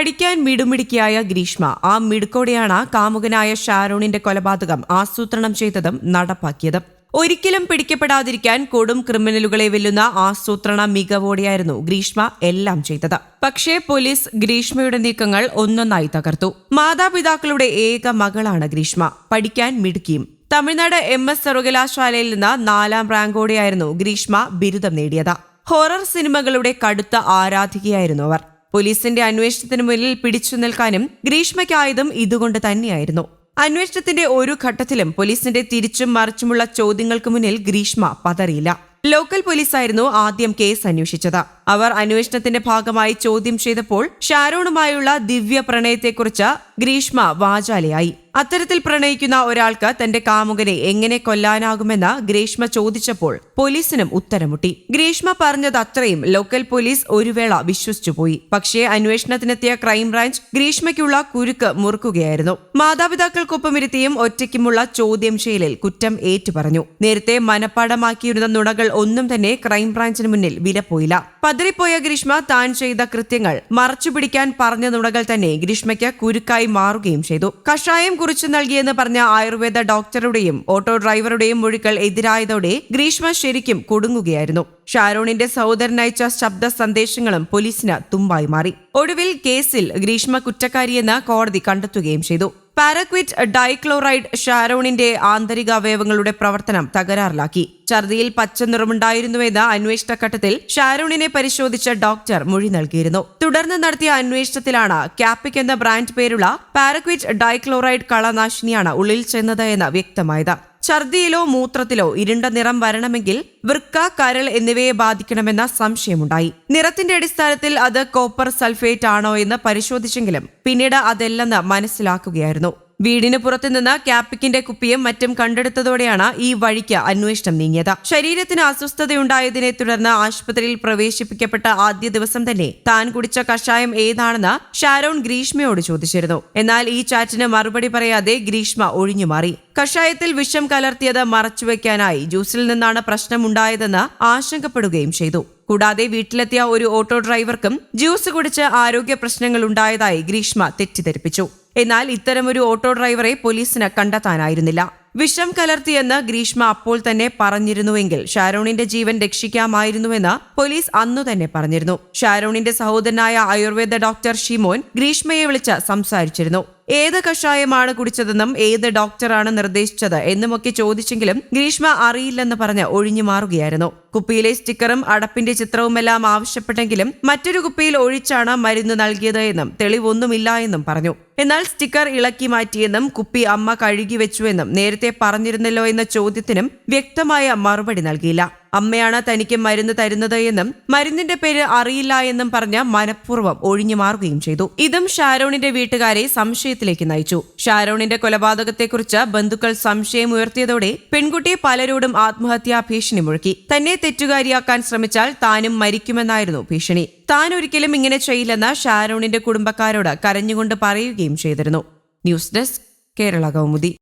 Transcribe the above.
പഠിക്കാൻ മിടുമിടുക്കിയായ ഗ്രീഷ്മ ആ മിടുക്കോടെയാണ് കാമുകനായ ഷാരോണിന്റെ കൊലപാതകം ആസൂത്രണം ചെയ്തതും നടപ്പാക്കിയതും. ഒരിക്കലും പിടിക്കപ്പെടാതിരിക്കാൻ കൊടും ക്രിമിനലുകളെ വെല്ലുന്ന ആസൂത്രണ മികവോടെയായിരുന്നു ഗ്രീഷ്മ എല്ലാം ചെയ്തത്. പക്ഷേ പോലീസ് ഗ്രീഷ്മയുടെ നീക്കങ്ങൾ ഒന്നൊന്നായി തകർത്തു. മാതാപിതാക്കളുടെ ഏക മകളാണ് ഗ്രീഷ്മ. പഠിക്കാൻ മിടുക്കിയും. തമിഴ്നാട് എം എസ് സർവകലാശാലയിൽ നിന്ന് നാലാം റാങ്കോടെയായിരുന്നു ഗ്രീഷ്മ ബിരുദം നേടിയത്. ഹൊറർ സിനിമകളുടെ കടുത്ത ആരാധികയായിരുന്നു അവർ. പോലീസിന്റെ അന്വേഷണത്തിന് മുന്നിൽ പിടിച്ചു നിൽക്കാനും ഗ്രീഷ്മയ്ക്കായതും ഇതുകൊണ്ട് തന്നെയായിരുന്നു. അന്വേഷണത്തിന്റെ ഒരു ഘട്ടത്തിലും പോലീസിന്റെ തിരിച്ചും മറിച്ചുമുള്ള ചോദ്യങ്ങൾക്ക് മുന്നിൽ ഗ്രീഷ്മ പതറിയില്ല. ലോക്കൽ പോലീസായിരുന്നു ആദ്യം കേസ് അന്വേഷിച്ചത്. അവർ അന്വേഷണത്തിന്റെ ഭാഗമായി ചോദ്യം ചെയ്തപ്പോൾ ഷാരോണുമായുള്ള ദിവ്യ പ്രണയത്തെക്കുറിച്ച് ഗ്രീഷ്മ വാചാലയായി. അത്തരത്തിൽ പ്രണയിക്കുന്ന ഒരാൾക്ക് തന്റെ കാമുകനെ എങ്ങനെ കൊല്ലാനാകുമെന്ന് ഗ്രീഷ്മ ചോദിച്ചപ്പോൾ പോലീസിനും ഉത്തരമുട്ടി. ഗ്രീഷ്മ പറഞ്ഞത് അത്രയും ലോക്കൽ പോലീസ് ഒരു വേള വിശ്വസിച്ചുപോയി പക്ഷേ അന്വേഷണത്തിനെത്തിയ ക്രൈംബ്രാഞ്ച് ഗ്രീഷ്മയ്ക്കുള്ള കുരുക്ക് മുറുക്കുകയായിരുന്നു. മാതാപിതാക്കൾക്കൊപ്പം ഇരുത്തിയും ഒറ്റയ്ക്കുമുള്ള ചോദ്യം ചെയ്യലിൽ കുറ്റം ഏറ്റുപറഞ്ഞു. നേരത്തെ മനപ്പാടമാക്കിയിരുന്ന നുണകൾ ഒന്നും തന്നെ ക്രൈംബ്രാഞ്ചിന് മുന്നിൽ വിലപ്പോയില്ല. പതറിപ്പോയ ഗ്രീഷ്മ താൻ ചെയ്ത കൃത്യങ്ങൾ മറച്ചുപിടിക്കാൻ പറഞ്ഞ നുണകൾ തന്നെ ഗ്രീഷ്മയ്ക്ക് കുരുക്കായി മാറുകയും ചെയ്തു. കഷായം കുറിച്ചു നൽകിയെന്ന് പറഞ്ഞ ആയുർവേദ ഡോക്ടറുടെയും ഓട്ടോ ഡ്രൈവറുടെയും മൊഴികൾ എതിരായതോടെ ഗ്രീഷ്മ ശരിക്കും കുടുങ്ങുകയായിരുന്നു. ഷാരോണിന്റെ സഹോദരനയച്ച ശബ്ദ സന്ദേശങ്ങളും പോലീസിന് തുമ്പായി മാറി. ഒടുവിൽ കേസിൽ ഗ്രീഷ്മ കുറ്റക്കാരിയെന്ന് കോടതി കണ്ടെത്തുകയും ചെയ്തു. പാരക്വിറ്റ് ഡൈക്ലോറൈഡ് ഷാരോണിന്റെ ആന്തരിക അവയവങ്ങളുടെ പ്രവർത്തനം തകരാറിലാക്കി. ഛർദിയിൽ പച്ച നിറമുണ്ടായിരുന്നുവെന്ന് അന്വേഷണ ഘട്ടത്തിൽ ഷാരോണിനെ പരിശോധിച്ച ഡോക്ടർ മൊഴി നൽകിയിരുന്നു. തുടർന്ന് നടത്തിയ അന്വേഷണത്തിലാണ് കാപ്പിക് എന്ന ബ്രാൻഡ് പേരുള്ള പാരക്വിറ്റ് ഡൈക്ലോറൈഡ് കളനാശിനിയാണ് ഉള്ളിൽ ചെന്നത് എന്ന് വ്യക്തമായത്. ഛർദിയിലോ മൂത്രത്തിലോ ഇരുണ്ട നിറം വരണമെങ്കിൽ വൃക്ക കരൾ എന്നിവയെ ബാധിക്കണമെന്ന സംശയമുണ്ടായി. നിറത്തിന്റെ അടിസ്ഥാനത്തിൽ അത് കോപ്പർ സൾഫേറ്റ് ആണോ എന്ന് പരിശോധിച്ചെങ്കിലും പിന്നീട് അതല്ലെന്ന് മനസ്സിലാക്കുകയായിരുന്നു. വീടിന് പുറത്തുനിന്ന് ക്യാപ്പിക്കിന്റെ കുപ്പിയും മറ്റും കണ്ടെടുത്തതോടെയാണ് ഈ വഴിക്ക് അന്വേഷണം നീങ്ങിയത്. ശരീരത്തിന് അസ്വസ്ഥതയുണ്ടായതിനെ തുടർന്ന് ആശുപത്രിയിൽ പ്രവേശിപ്പിക്കപ്പെട്ട ആദ്യ ദിവസം തന്നെ താൻ കുടിച്ച കഷായം ഏതാണെന്ന് ഷാരോൺ ഗ്രീഷ്മയോട് ചോദിച്ചിരുന്നു. എന്നാൽ ഈ ചാറ്റിന് മറുപടി പറയാതെ ഗ്രീഷ്മ ഒഴിഞ്ഞുമാറി കഷായത്തിൽ വിഷം കലർത്തിയത് മറച്ചുവെക്കാനായി ജ്യൂസിൽ നിന്നാണ് പ്രശ്നമുണ്ടായതെന്ന് ആശങ്കപ്പെടുകയും ചെയ്തു. കൂടാതെ വീട്ടിലെത്തിയ ഒരു ഓട്ടോ ഡ്രൈവർക്കും ജ്യൂസ് കുടിച്ച് ആരോഗ്യ പ്രശ്നങ്ങൾ ഉണ്ടായതായി ഗ്രീഷ്മ തെറ്റിദ്ധരിപ്പിച്ചു. എന്നാൽ ഇത്തരമൊരു ഓട്ടോ ഡ്രൈവറെ പോലീസിന് കണ്ടെത്താനായിരുന്നില്ല. വിഷം കലർത്തിയെന്ന് ഗ്രീഷ്മ അപ്പോൾ തന്നെ പറഞ്ഞിരുന്നുവെങ്കിൽ ഷാരോണിന്റെ ജീവൻ രക്ഷിക്കാമായിരുന്നുവെന്ന് പോലീസ് അന്നു തന്നെ പറഞ്ഞിരുന്നു. ഷാരോണിന്റെ സഹോദരനായ ആയുർവേദ ഡോക്ടർ ഷിമോൻ ഗ്രീഷ്മയെ വിളിച്ച് സംസാരിച്ചിരുന്നു. ഏത് കഷായമാണ് കുടിച്ചതെന്നും ഏത് ഡോക്ടറാണ് നിർദ്ദേശിച്ചത് എന്നുമൊക്കെ ചോദിച്ചെങ്കിലും ഗ്രീഷ്മ അറിയില്ലെന്ന് പറഞ്ഞ് ഒഴിഞ്ഞു മാറുകയായിരുന്നു. കുപ്പിയിലെ സ്റ്റിക്കറും അടപ്പിന്റെ ചിത്രവുമെല്ലാം ആവശ്യപ്പെട്ടെങ്കിലും മറ്റൊരു കുപ്പിയിൽ ഒഴിച്ചാണ് മരുന്ന് നൽകിയത് എന്നും തെളിവൊന്നുമില്ല എന്നും പറഞ്ഞു. എന്നാൽ സ്റ്റിക്കർ ഇളക്കി മാറ്റിയെന്നും കുപ്പി അമ്മ കഴുകി വെച്ചുവെന്നും നേരത്തെ പറഞ്ഞിരുന്നല്ലോ എന്ന ചോദ്യത്തിനും വ്യക്തമായ മറുപടി നൽകിയില്ല. അമ്മയാണ് തനിക്ക് മരുന്ന് തരുന്നത് എന്നും മരുന്നിന്റെ പേര് അറിയില്ല എന്നും പറഞ്ഞ മനഃപൂർവം ഒഴിഞ്ഞു മാറുകയും ചെയ്തു. ഇതും ഷാരോണിന്റെ വീട്ടുകാരെ സംശയത്തിലേക്ക് നയിച്ചു. ഷാരോണിന്റെ കൊലപാതകത്തെക്കുറിച്ച് ബന്ധുക്കൾ സംശയം ഉയർത്തിയതോടെ പെൺകുട്ടി പലരോടും ആത്മഹത്യാ ഭീഷണി മുഴക്കി. തന്നെ തെറ്റുകാരിയാക്കാൻ ശ്രമിച്ചാൽ താനും മരിക്കുമെന്നായിരുന്നു ഭീഷണി. താൻ ഒരിക്കലും ഇങ്ങനെ ചെയ്യില്ലെന്ന് ഷാരോണിന്റെ കുടുംബക്കാരോട് കരഞ്ഞുകൊണ്ട് പറയുകയും ചെയ്തിരുന്നു. News desk Kerala Kaumudi.